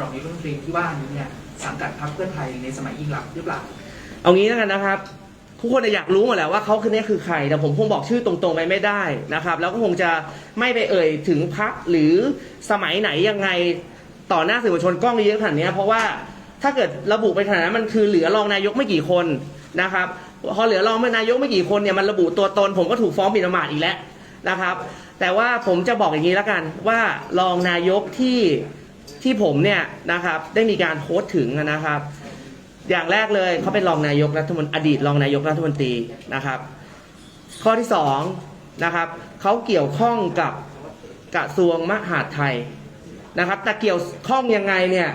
รองนายกรัฐมนตรีที่ว่านี้เนี่ยสังกัดพรรคเพื่อไทยในสมัยยิ่งรักษณ์หรือเปล่า เอางี้แล้วกันนะครับทุกคนอยากรู้หมดแหละว่าเขาคือเนี่ยคือใคร แต่ผมคงบอกชื่อตรงๆไปไม่ได้นะครับ แล้วก็คงจะไม่ไปเอ่ยถึงพักหรือสมัยไหนยังไงต่อหน้าสื่อมวลชนกล้องเยอะขนาดนี้เพราะว่าถ้าเกิดระบุไปขนาดนั้นมันคือเหลือรองนายกไม่กี่คนนะครับพอเหลือรองนายกไม่กี่คนเนี่ยมันระบุตัวตน ผมก็ถูกฟ้องหมิ่นประมาทอีกแล้วนะครับ แต่ว่าผมจะบอกอย่างนี้แล้วกันว่ารองนายกที่ ที่ผมเนี่ยนะครับได้มีการโพสต์ถึงนะครับ อย่างแรกเลยเขาเป็นรองนายกรัฐมนตรีอดีตรองนายกรัฐมนตรีนะครับ ข้อที่สองนะครับเขาเกี่ยวข้องกับกระทรวงมหาดไทยนะครับ แต่เกี่ยวข้องยังไงเนี่ย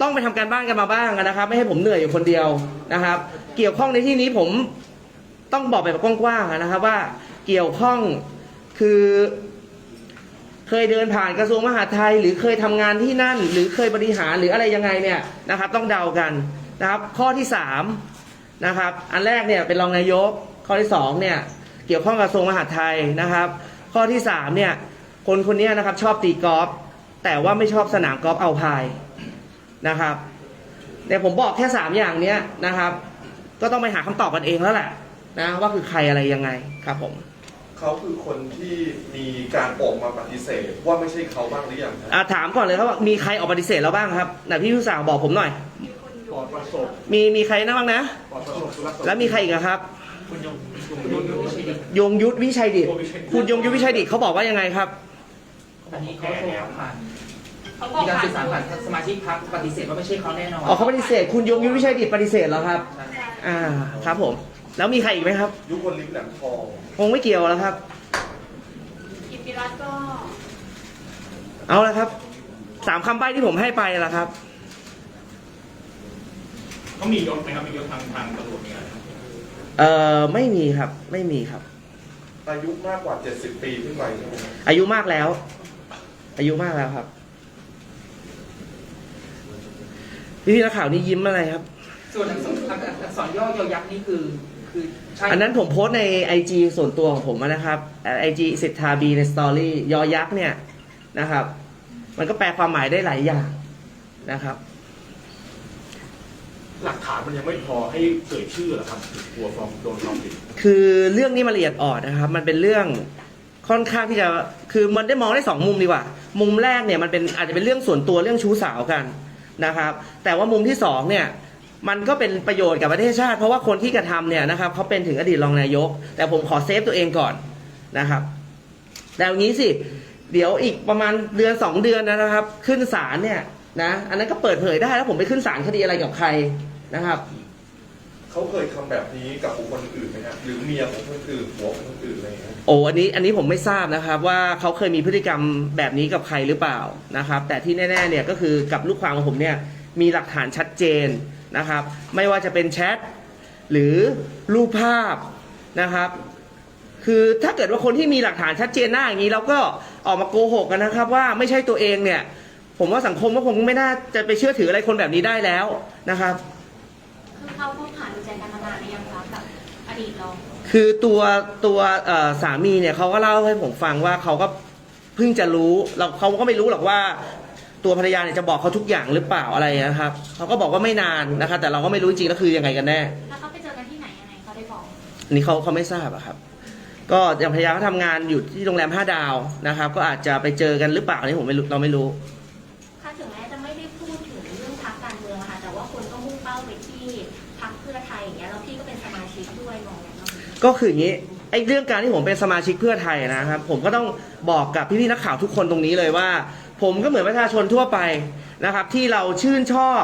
ต้องไปทำการบ้านกันมาบ้างนะครับ ไม่ให้ผมเหนื่อยอยู่คนเดียวนะครับ เกี่ยวข้องในที่นี้ผมต้องบอกแบบกว้างๆนะครับ ว่าเกี่ยวข้องคือ เคยเดินผ่านกระทรวงมหาดไทย หรือเคยทำงานที่นั่น หรือเคยบริหารหรืออะไรยังไงเนี่ยนะครับ ต้องเดากันนะครับ ข้อที่สามนะครับอันแรกเนี่ยเป็นรองนายก ข้อที่สองเนี่ยเกี่ยวข้องกับกระทรวงมหาดไทยนะครับ ข้อที่สามเนี่ยคนคนนี้นะครับชอบตีกอล์ฟแต่ว่าไม่ชอบสนามกอล์ฟเอาพายนะครับแต่ผมบอกแค่สามอย่างเนี้ยนะครับ ก็ต้องไปหาคำตอบกันเองแล้วแหละนะว่าคือใครอะไรยังไงครับผม เขาคือคนที่มีการออกมาปฏิเสธว่าไม่ใช่เขาบ้างหรือยังฮะอะถามก่อนเลยครับว่ามีใครออกปฏิเสธแล้วบ้างครับไหนพี่ผู้สาวบอกผมหน่อย ปอดประสบมีมีใครนะบ้างนะ ปอดประสบสุรศแล้วมีใครอีกอะครับ คุณยงคุณยงยุทธวิชัยดิตยงยุทธวิชัยดิตคุณยงยุทธวิชัยดิตเขาบอกว่ายังไงครับ อันนี้เขาโทรผ่านเขาบอมีกการผ่านสื่อสารผ่านสมาชิกพรรคปฏิเสธว่าไม่ใช่เขาแน่นอน อ๋อเขาปฏิเสธ คุณยงยุทธวิชัยดิตปฏิเสธแล้วครับใช่อ่า ครับผม แล้วมีใครอีกไหมครับ ยุคนลิ้มแหลมทองคงไม่เกี่ยวแล้วครับ กิตติรัตน์ก็เอาละครับสามคำใบ้ที่ผมให้ไปละครับเขามียศไหมครับมียศทางทางตำรวจมีอะไรครับเอ่อไม่มีครับ ไม่มีครับ อายุมากกว่า 70 ปีขึ้นไปใช่ไหมครับอายุมากแล้ว อายุมากแล้วครับ พี่พี่นักข่าวนี่ยิ้มอะไรครับ ส่วนอักษรอักษรย่อยอยักษ์นี่คือ คือใช่อันนั้นผมโพสต์ใน IG ส่วนตัวของผมนะครับไอจีสิทธาบีในสตอรี่ยอยักษ์เนี่ยนะครับ มันก็แปลความหมายได้หลายอย่างนะครับ หลักฐานมันยังไม่พอให้เอ่ยชื่อเหรอครับกลัวฟ้องโดนฟ้องผิดคือเรื่องนี้มันละเอียดอ่อนนะครับ มันเป็นเรื่องค่อนข้างที่จะคือมันได้มองได้สองมุมดีกว่า มุมแรกเนี่ยมันเป็นอาจจะเป็นเรื่องส่วนตัวเรื่องชู้สาวกันนะครับ แต่ว่ามุมที่สองเนี่ย มันก็เป็นประโยชน์กับประเทศชาติ เพราะว่าคนที่กระทำเนี่ยนะครับเขาเป็นถึงอดีตรองนายก แต่ผมขอเซฟตัวเองก่อนนะครับแต่อย่างนี้สิ เดี๋ยวอีกประมาณเดือนสองเดือนนะครับ ขึ้นศาลเนี่ยนะอันนั้นก็เปิดเผยได้แล้วผมไปขึ้นศาลคดีอะไรกับใครนะครับเขาเคยทำแบบนี้กับบุคคลอื่นไหมครับหรือเมียของคนอื่นผัวของคนอื่นอะไรอย่างเงี้ยโอ้อันนี้อันนี้ผมไม่ทราบนะครับ ว่าเขาเคยมีพฤติกรรมแบบนี้กับใครหรือเปล่านะครับ แต่ที่แน่ๆเนี่ยก็คือกับลูกความของผมเนี่ยมีหลักฐานชัดเจน นะครับ ไม่ว่าจะเป็นแชทหรือรูปภาพนะครับ คือถ้าเกิดว่าคนที่มีหลักฐานชัดเจนหน้าอย่างนี้เราก็ออกมาโกหกกันนะครับ ว่าไม่ใช่ตัวเองเนี่ย ผมว่าสังคมก็คงไม่น่าจะไปเชื่อถืออะไรคนแบบนี้ได้แล้วนะครับ คือเขาพูดผ่านดูใจกันมานานหรือยังคะกับอดีตรองคือตัวตัวเอ่อสามีเนี่ยเขาก็เล่าให้ผมฟังว่าเขาก็เพิ่งจะรู้เราเขาก็ไม่รู้หรอกว่า ตัวภรรยาเนี่ยจะบอกเขาทุกอย่างหรือเปล่าอะไรนะครับเขาก็บอกว่าไม่นานนะครับแต่เราก็ไม่รู้จริงๆแล้วคือยังไงกันแน่ แล้วเขาไปเจอกันที่ไหนยังไงเขาได้บอกอันนี้เขาเขาไม่ทราบอะครับ ก็อย่างภรรยาเขาทำงานอยู่ที่โรงแรมห้าดาวนะครับ ก็อาจจะไปเจอกันหรือเปล่าอันนี้ผมไม่รู้เราไม่รู้ถ้าถึงแม้จะไม่ได้พูดถึงเรื่องพักการเมืองอะค่ะ แต่ว่าคนก็มุ่งเป้าไปที่พักเพื่อไทยอย่างเงี้ยแล้วพี่ก็เป็นสมาชิกด้วยมองอย่างนั้นก็คืออย่างนี้ไอ้เรื่องการที่ผมเป็นสมาชิกเพื่อไทยนะครับ ผมก็ต้องบอกกับพี่ๆนักข่าวทุกคนตรงนี้เลยว่า ผมก็เหมือนประชาชนทั่วไปนะครับ ที่เราชื่นชอบ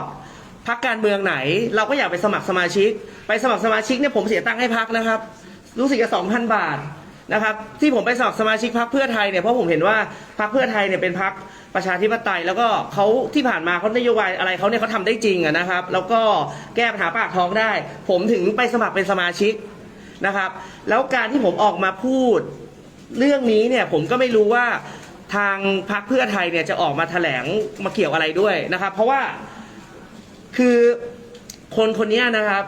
พักการเมืองไหน เราก็อยากไปสมัครสมาชิก ไปสมัครสมาชิกเนี่ยผมเสียตังค์ให้พักนะครับ รู้สึกจะสองพันบาทนะครับ ที่ผมไปสมัครสมาชิกพักเพื่อไทยเนี่ยเพราะผมเห็นว่าพักเพื่อไทยเนี่ยเป็นพักประชาธิปไตย แล้วก็เขาที่ผ่านมาเขานโยบายอะไรเขาเนี่ยเขาทำได้จริงอะนะครับ แล้วก็แก้ปัญหาปากท้องได้ ผมถึงไปสมัครเป็นสมาชิกนะครับ แล้วการที่ผมออกมาพูดเรื่องนี้เนี่ยผมก็ไม่รู้ว่า ทางพรรคเพื่อไทยเนี่ยจะออกมาแถลงมาเกี่ยวอะไรด้วยนะครับ เพราะว่าคือคนคนนี้นะครับ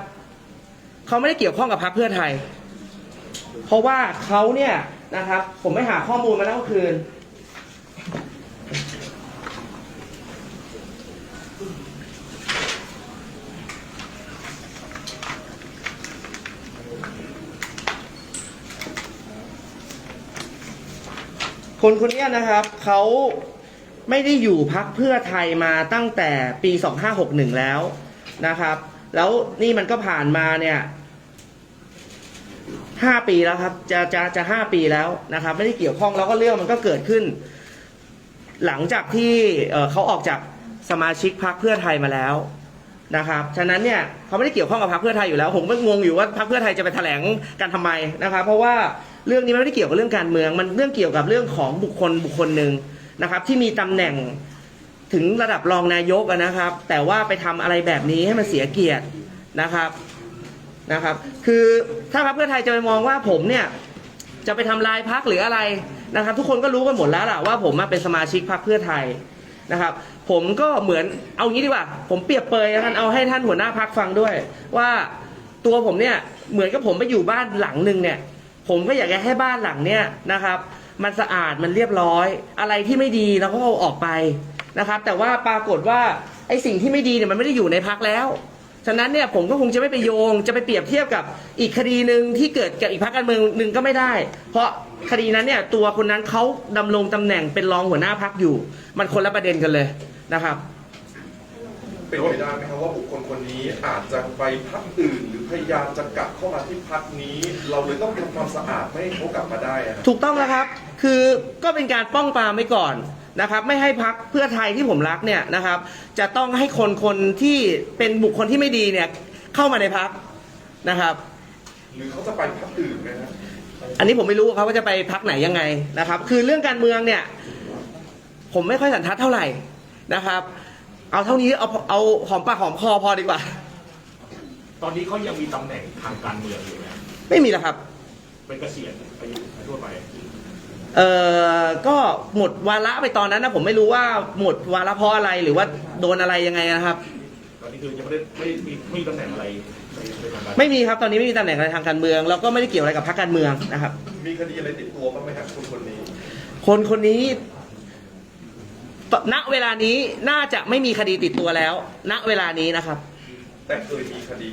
เขาไม่ได้เกี่ยวข้องกับพรรคเพื่อไทย เพราะว่าเขาเนี่ยนะครับ ผมไม่หาข้อมูลมาแล้วเมื่อคืน คนคนนี้นะครับเขาไม่ได้อยู่พักเพื่อไทยมาตั้งแต่ปี 2561 แล้วนะครับ แล้วนี่มันก็ผ่านมาเนี่ยห้าปีแล้วครับ จะจะจะห้าปีแล้วนะครับ ไม่ได้เกี่ยวข้องแล้วก็เรื่องมันก็เกิดขึ้น หลังจากที่เเขาออกจากสมาชิกพักเพื่อไทยมาแล้วนะครับ ฉะนั้นเนี่ยเขาไม่ได้เกี่ยวข้องกับพรรคเพื่อไทยอยู่แล้ว ผมก็งงอยู่ว่าพรรคเพื่อไทยจะไปแถลงกันทำไมนะครับ เพราะว่า เรื่องนี้มันไม่ได้เกี่ยวกับเรื่องการเมือง มันเรื่องเกี่ยวกับเรื่องของบุคคลบุคคลหนึ่งนะครับ ที่มีตำแหน่งถึงระดับรองนายกนะครับ แต่ว่าไปทำอะไรแบบนี้ให้มันเสียเกียรตินะครับนะครับ คือถ้าพรรคเพื่อไทยจะไปมองว่าผมเนี่ยจะไปทำลายพักหรืออะไรนะครับ ทุกคนก็รู้กันหมดแล้วล่ะว่าผมมาเป็นสมาชิกพักเพื่อไทยนะครับ ผมก็เหมือนเอางี้ดีกว่า ผมเปรียบเปยแล้วกันเอาให้ท่านหัวหน้าพักฟังด้วย ว่าตัวผมเนี่ยเหมือนกับผมไปอยู่บ้านหลังหนึ่งเนี่ย ผมก็อยากจะให้บ้านหลังเนี่ยนะครับ มันสะอาดมันเรียบร้อย อะไรที่ไม่ดีเราก็เอาออกไปนะครับ แต่ว่าปรากฏว่าไอ้สิ่งที่ไม่ดีเนี่ยมันไม่ได้อยู่ในพักแล้ว ฉะนั้นเนี่ยผมก็คงจะไม่ไปโยง จะไปเปรียบเทียบกับอีกคดีหนึ่งที่เกิดกับอีกพรรคการเมืองหนึ่งก็ไม่ได้ เพราะคดีนั้นเนี่ยตัวคนนั้นเขาดำรงตำแหน่งเป็นรองหัวหน้าพักอยู่ มันคนละประเด็นกันเลยนะครับ เป็นไปได้ไหมครับว่าบุคคลคนนี้อาจจะไปพักอื่น หรือพยายามจะกลับเข้ามาที่พักนี้ เราเลยต้องทำความสะอาดไม่ให้เขากลับมาได้อะครับถูกต้องแล้วครับ คือก็เป็นการป้องปรามไว้ก่อนนะครับ ไม่ให้พักเพื่อไทยที่ผมรักเนี่ยนะครับ จะต้องให้คนคนที่เป็นบุคคลที่ไม่ดีเนี่ยเข้ามาในพักนะครับ หรือเขาจะไปพักอื่นไหมครับอันนี้ผมไม่รู้ครับว่าจะไปพักไหนยังไงนะครับ คือเรื่องการเมืองเนี่ย ผมไม่ค่อยสันทัดเท่าไหร่นะครับ เอาเท่านี้เอาเอาหอมปากหอมคอพอดีกว่า ตอนนี้เขายังมีตำแหน่งทางการเมืองอยู่ไหมไม่มีแล้วครับ เป็นเกษียณอายุทั่วไป เอ่อก็หมดวาระไปตอนนั้นนะผมไม่รู้ว่าหมดวาระเพราะอะไรหรือว่าโดนอะไรยังไงนะครับ ตอนนี้คือยังไม่ได้ไม่มีไม่มีตำแหน่งอะไรในในทางการไม่มีครับตอนนี้ไม่มีตำแหน่งอะไรทางการเมืองแล้วก็ไม่ได้เกี่ยวอะไรกับพรรคการเมืองนะครับ มีคดีอะไรติดตัวบ้างไหมครับคนคนนี้ คนคนนี้ต ณเวลานี้น่าจะไม่มีคดีติดตัวแล้ว ณเวลานี้นะครับ แต่เคยมีคดี